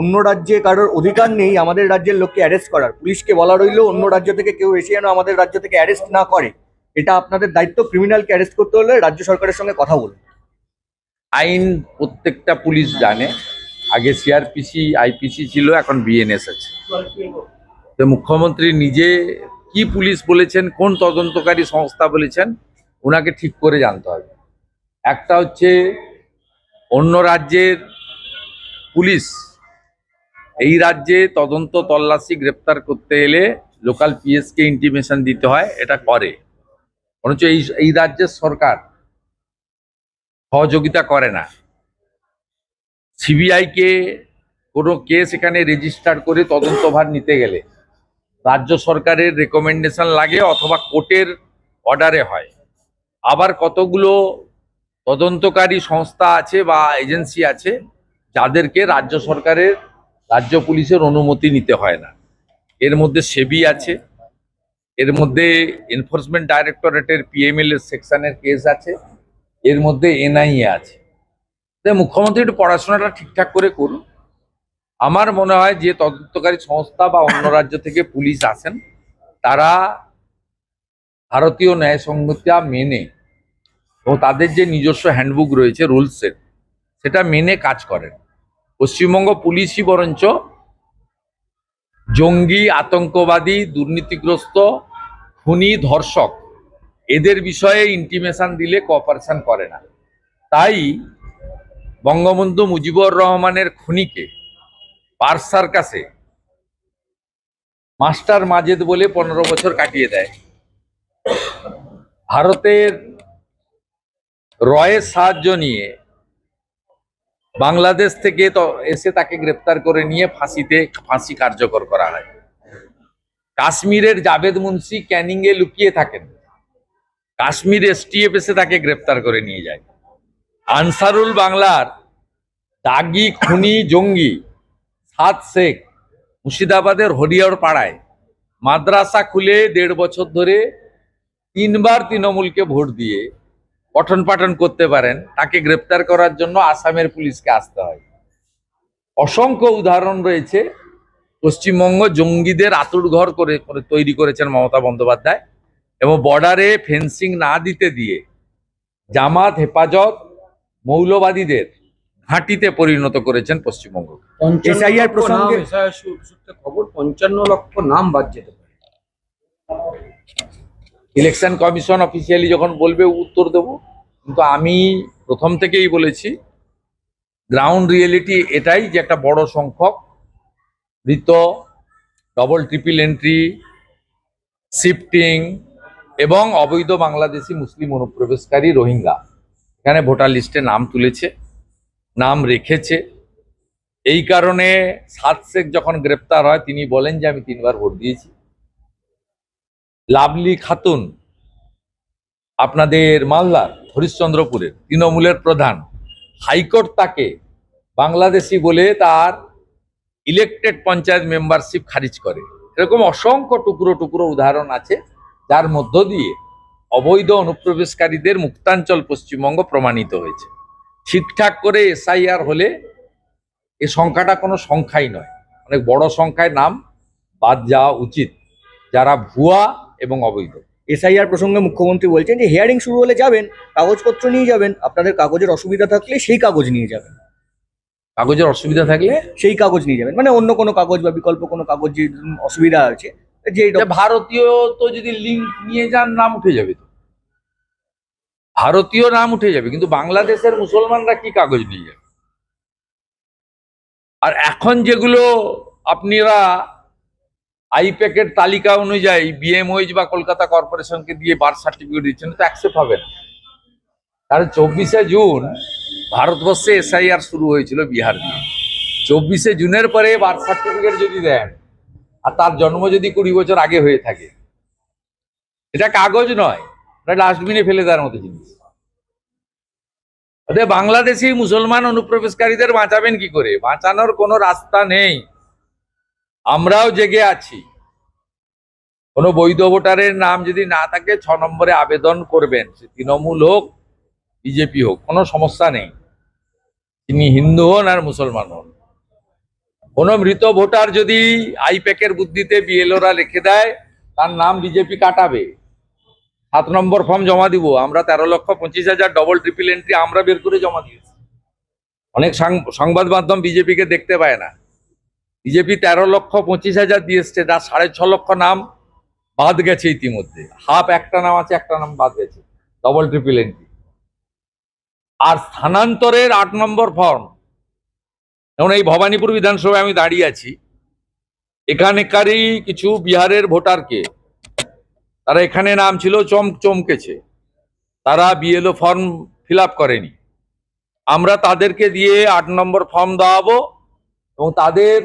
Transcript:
অন্য রাজ্যে কারোর অধিকার নেই, আমাদের রাজ্যের লোককে অ্যারেস্ট করার। পুলিশকে বলা রইল, অন্য রাজ্য থেকে কেউ এসে যেন আমাদের রাজ্য থেকে অ্যারেস্ট না করে। এটা আপনাদের দায়িত্ব ক্রিমিনালকে অ্যারেস্ট করতে হলে রাজ্য সরকারের সঙ্গে কথা বলুন। আইন প্রত্যেকটা পুলিশ জানে। আগে সিআরপিসি আইপিসি ছিল, এখন বিএনএস আছে। তো মুখ্যমন্ত্রী নিজে কি পুলিশ বলেছেন, কোন তদন্তকারী সংস্থা বলেছেন, ওনাকে ঠিক করে জানতে হবে। একটা হচ্ছে অন্য রাজ্যের পুলিশ এই রাজ্যে তদন্ত তল্লাশি গ্রেপ্তার করতে এলে লোকাল পিএসকে ইন্টিমেশন দিতে হয়, এটা করে। অথচ এই এই রাজ্যের সরকার সহযোগিতা করে না। সিবিআইকে কোনো কেস এখানে রেজিস্টার করে তদন্তভার নিতে গেলে রাজ্য সরকারের রেকমেন্ডেশন লাগে অথবা কোর্টের অর্ডারে হয়। আবার কতগুলো তদন্তকারী সংস্থা আছে বা এজেন্সি আছে, যাদেরকে রাজ্য সরকারের রাজ্য পুলিশের অনুমতি নিতে হয় না। এর মধ্যে সেবি আছে, এর মধ্যে এনফোর্সমেন্ট ডাইরেক্টরেটের পিএমএল এর সেকশনের কেস আছে, এর মধ্যে এনআইএ আছে। তাই মুখ্যমন্ত্রী একটু পড়াশোনাটা ঠিকঠাক করে করুন। আমার মনে হয় যে তদন্তকারী সংস্থা বা অন্য রাজ্য থেকে পুলিশ আসেন, তারা ভারতীয় ন্যায় সংহিতা মেনে ও তাদের যে নিজস্ব হ্যান্ডবুক রয়েছে রুলসের সেটা মেনে কাজ করেন। পশ্চিমবঙ্গ পুলিশই বরঞ্চ জঙ্গি, আতঙ্কবাদী, দুর্নীতিগ্রস্ত, খুনি, ধর্ষক, এদের বিষয়ে ইন্টিমেশন দিলে কোঅপারেশন করে না। তাই বঙ্গবন্ধু মুজিবুর রহমানের খুনিকে পার্স সার্কাসে মাস্টার মাজেদ বলে পনেরো বছর কাটিয়ে দেয়। ভারতের রয়ের সাহায্য নিয়ে বাংলাদেশ থেকে তো এসে তাকে গ্রেপ্তার করে নিয়ে ফাঁসিতে, ফাঁসি কার্যকর করা হয়। কাশ্মীরের জাভেদ মুন্সি ক্যানিং এ লুকিয়ে থাকেন। কাশ্মীর এসটিএফ এসে তাকে গ্রেপ্তার করে নিয়ে যায়। আনসারুল বাংলার দাগি, খুনি, জঙ্গি, সাত শেখ মুর্শিদাবাদের হরিয়র পাড়ায় মাদ্রাসা খুলে দেড় বছর ধরে তিনবার তৃণমূলকে ভোট দিয়ে পঠন পাঠন করতে পারেন তাকে গ্রেপ্তার করার জন্য আসামের পুলিশকে আসতে হয়। অসংখ্য উদাহরণ রয়েছে। পশ্চিমবঙ্গ জঙ্গিদের আতুর ঘর করে করে তৈরি করেছেন মমতা বন্দ্যোপাধ্যায় এবং বর্ডারে ফেন্সিং না দিতে দিয়ে জামাত হেফাজত মৌলবাদীদের ঘাঁটিতে পরিণত করেছেন পশ্চিমবঙ্গ। প্রসঙ্গে- খবর পঞ্চান্ন লক্ষ নাম বাদ যেতে পারে। ইলেকশন কমিশন অফিসিয়ালি যখন বলবে উত্তর দেব, কিন্তু আমি প্রথম থেকেই বলেছি গ্রাউন্ড রিয়েলিটি এটাই যে একটা বড় সংখ্যক মৃত ডবল ট্রিপল এন্ট্রি শিফটিং এবং অবৈধ বাংলাদেশি মুসলিম অনুপ্রবেশকারী রোহিঙ্গা। এখানে ভোটার লিস্টে নাম তুলেছে, নাম রেখেছে। এই কারণে সাত শেখ যখন গ্রেপ্তার হয়, তিনি বলেন যে আমি তিনবার ভোট দিয়েছি। লাভলি খাতুন, আপনাদের মালদার হরিশ্চন্দ্রপুরের তৃণমূলের প্রধান। হাইকোর্ট তাকে বাংলাদেশি বলে তার ইলেকটেড পঞ্চায়েত মেম্বারশিপ খারিজ করে। এরকম অসংখ্য টুকরো টুকরো উদাহরণ আছে, যার মধ্য দিয়ে অবৈধ অনুপ্রবেশকারীদের মুক্তাঞ্চল পশ্চিমবঙ্গ প্রমাণিত হয়েছে। ঠিকঠাক করে এসআইআর হলে এ সংখ্যাটা কোনো সংখ্যাই নয়। অনেক বড় সংখ্যায় নাম বাদ যাওয়া উচিত। যারা ভুয়া এবং অবৈধ। এসআইআর প্রসঙ্গে মুখ্যমন্ত্রী বলছেন যে হিয়ারিং শুরু হলে যাবেন কাগজপত্র নিয়ে যাবেন আপনাদের কাগজের অসুবিধা থাকলে সেই কাগজ নিয়ে যাবেন। কাগজের অসুবিধা থাকলে? সেই কাগজ নিয়ে যাবেন। মানে অন্য কোনো কাগজ বা বিকল্প কোনো কাগজ যে অসুবিধা আছে যে ভারতীয় তো যদি লিঙ্ক নিয়ে যান নাম উঠে যাবে তো। ভারতীয় নাম উঠে যাবে কিন্তু বাংলাদেশের মুসলমানরা কি কাগজ নিয়ে যাবে? আর এখন যেগুলো আপনারা আইপ্যাকের তালিকা অনুযায়ী বিএমওইজ বা কলকাতা কর্পোরেশনকে দিয়ে বার্থ সার্টিফিকেট দিচ্ছেন, তো অ্যাকসেপ্ট হবে না। কারণ চব্বিশে জুন ভারতবর্ষে এসআইআর শুরু হয়েছিল বিহার দিয়ে। চব্বিশে জুনের পরে বার্থ সার্টিফিকেট যদি দেন, আর তার জন্ম যদি কুড়ি বছর আগে হয়ে থাকে, এটা কাগজ নয়, এটা ডাস্টবিনে ফেলে দেওয়ার মতো জিনিস। বাংলাদেশি মুসলমান অনুপ্রবেশকারীদের বাঁচাবেন কি করে? বাঁচানোর কোনো রাস্তা নেই। আমরাও জেগে আছি। কোনো বৈধ ভোটারের নাম যদি না থাকে, ছ নম্বরে আবেদন করবেন। সে তৃণমূল হোক, বিজেপি হোক, কোনো সমস্যা নেই। তিনি হিন্দু হন আর মুসলমান হন। কোনো মৃত ভোটার যদি আইপ্যাকের বুদ্ধিতে বিএলওরা লিখে দেয়, তার নাম বিজেপি কাটাবে। সাত নম্বর ফর্ম জমা দিব। আমরা তেরো লক্ষ পঁচিশ হাজার ডবল ট্রিপল এন্ট্রি আমরা বের করে জমা দিয়েছি। অনেক সংবাদ মাধ্যম বিজেপিকে দেখতে পায় না। বিজেপি তেরো লক্ষ পঁচিশ হাজার দিয়ে এসছে, তার সাড়ে ছ লক্ষ নাম বাদ গেছে ইতিমধ্যে। হাফ একটা নাম আছে, একটা নাম বাদ গেছে। ডবল ট্রিপল এন্ট্রি আর স্থানান্তরের আট নম্বর ফর্ম যেমন এই ভবানীপুর বিধানসভায় আমি দাঁড়িয়ে আছি, এখানকারই কিছু বিহারের ভোটারকে, তারা এখানে নাম ছিল, চম, চমকেছে। তারা বিএলও ফর্ম ফিল করেনি। আমরা তাদেরকে দিয়ে আট নম্বর ফর্ম দেওয়াবো এবং তাদের